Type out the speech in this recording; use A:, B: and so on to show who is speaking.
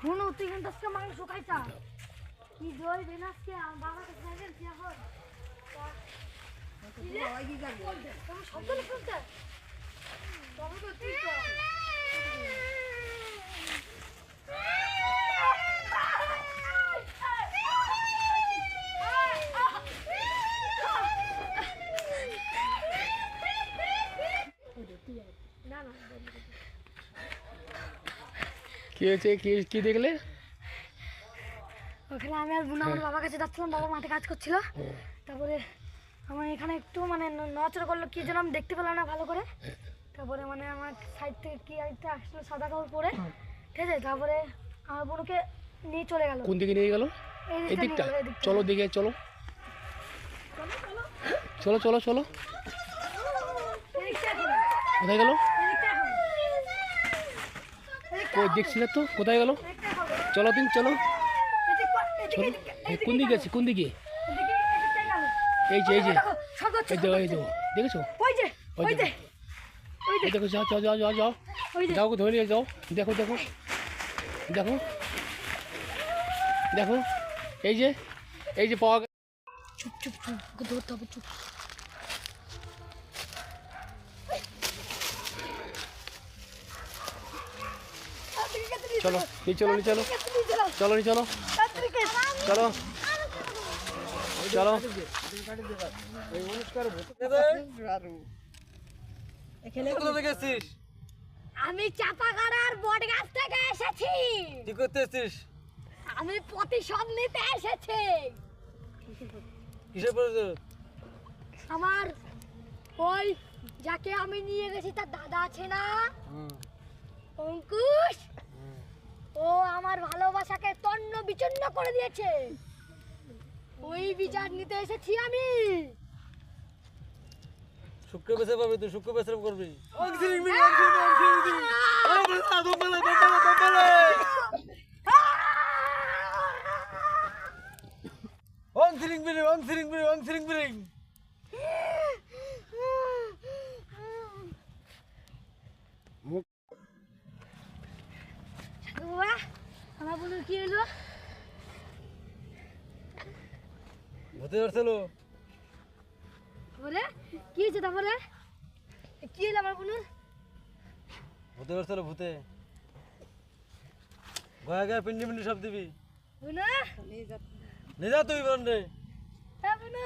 A: শুনো তুই কিন্তু আজকে মাংস খাইছা কি দই দেন আজকে আমার বাবা কাছে যাবেন কি এখন তুমি শব্দ শুনতে। তবে তো তুই না না
B: কি হয়েছে? কি কি দেখলে?
A: ওখানে আমি আর বোন আমার বাবার কাছে যাচ্ছিলাম বাবা মাঠে কাজ করছিল। তারপরে আমার এখানে একটু মানে ন- নড়াচড়া করল কি যেন আমি দেখতে পেলাম না ভালো করে। তারপরে মানে আমার সাইড থেকে কি একটা আসলো সাদা কাপড় পরে। ঠিক আছে তারপরে আমার বোনকে নিয়ে চলে গেল।
B: কোন দিকে নিয়ে গেল?
A: এই দিকটা।
B: চলো দিকে চলো। চলো চলো। চলো কোথায় গেল। দেখছি না তো? কোথায় গেল। চলো দিন চলো। চলো। কোন দিকে আছে? কোন দিকে?
A: এই
B: যে এই যে। এই যে এই। যে দেখেছ? দেখো। যাও যাও যাও যাও যাও। যাও ধরে নিয়ে যাও। দেখো দেখো। দেখো। দেখো। এই যে এই যে পাওয়া।
A: চুপ চুপ চুপ। ধরতে হবে, চুপ।
B: চলো এই চলো নি চলো। চলো নি চলো। চলো। চলো।
A: আমি চাপাগাড়ার বট গাছ থেকে এসেছি।
C: কি করতে এসছিস?
A: আমি প্রতিশোধ নিতে এসেছি।
C: কিসের পরে
A: আমার ওই যাকে আমি নিয়ে গেছি তার দাদা আছে না? অঙ্কুশ? ও আমার ভালোবাসাকে তন্ন বিচন্ন করে দিয়েছে। ওই বিচার নিতে এসেছি আমি।
C: শুক্র বেসে পাবি তুই শুক্র বেসে করবি। অন সিরিং বিরিং অন সিরিং বিরিং অন সিরিং বিরিং
A: বাবা আমার কি হলো?
C: ভূতে ধরছিল।
A: বলে কি হয়েছে তারপরে? কি হলো আমার বলুন
C: ভূতে ধরছিল ভূতে। গয়া গয়া পিন্ডি পিন্ডি সব দিবি।
A: বুনু?
C: নিয়ে যা। তুই বন্ডে
A: হ্যাঁ বুনু।